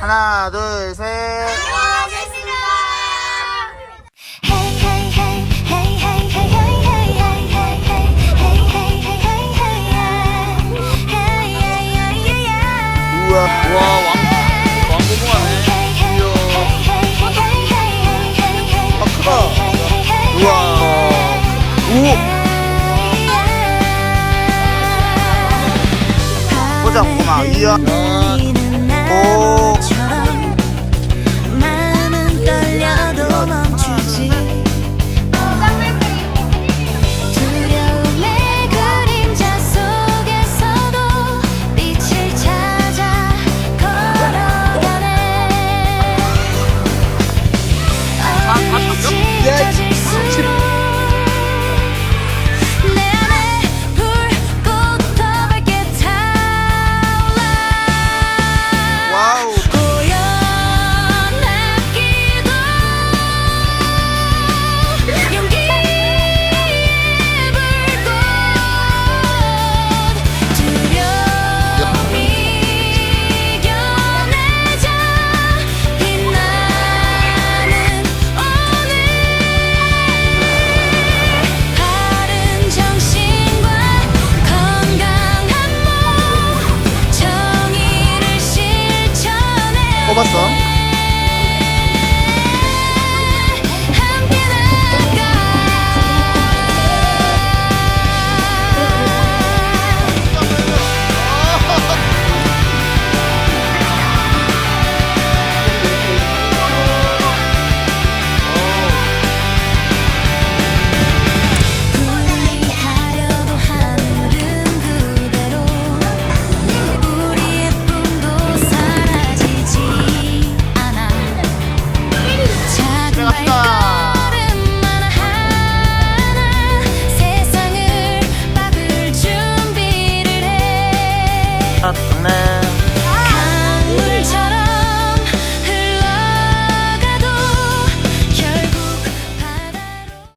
하나, 둘, 셋. 왕고궁하네. 아, 크다. 보자, 꼬마. 이야. 오. 잡았어?